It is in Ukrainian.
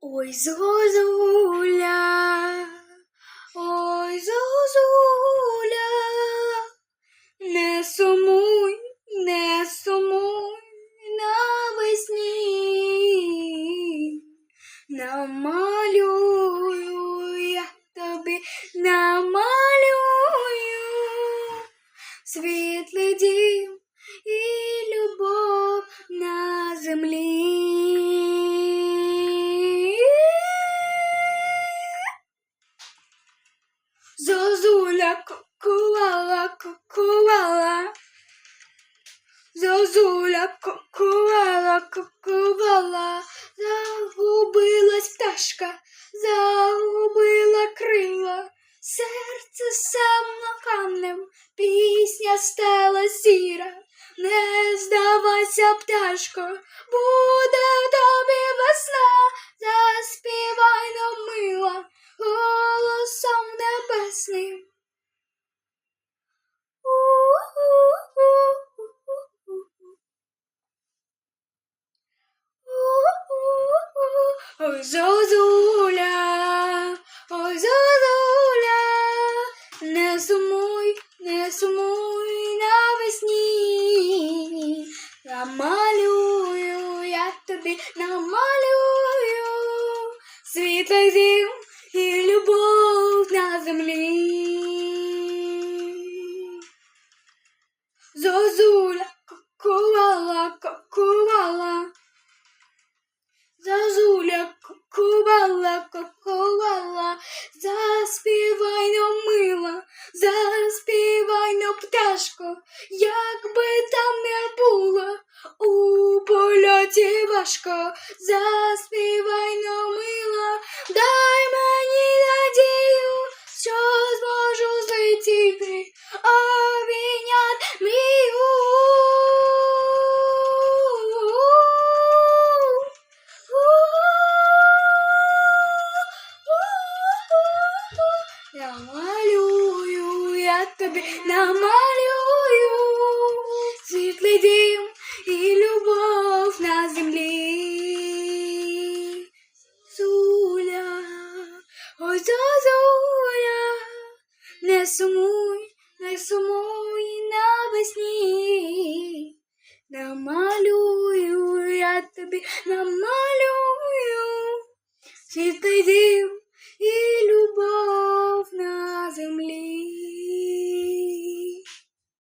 Ой, зозуля, ой, зозуля, не сумуй, не сумуй навесні, намалюю я тобі, намалюю світлий Зозуля кукувала, кукувала. Зозуля кукувала, кукувала. Загубилась пташка, загубила крила. Серце самно камнем, пісня стала сіра. Не здавайся, пташко, буде тобі весна, заспівай нам мила голосом небесним. Ой, зозуля, ой, зозуля, не сумуй, не сумуй навесні. Намалюю я тобі, намалюю світлий дім і любов на землі. Зозуля кукувала, кукувала. Кукувала, кукувала, заспівай но мила, заспівай но пташко, як би там не було, у польоті важко, заспівай но мила, дай мені надію, тобі, намалюю світлий дім і любов на землі. Зуля, ой, зозуля, не сумуй, не сумуй навесні. Намалюю я тобі, намалюю світлий дім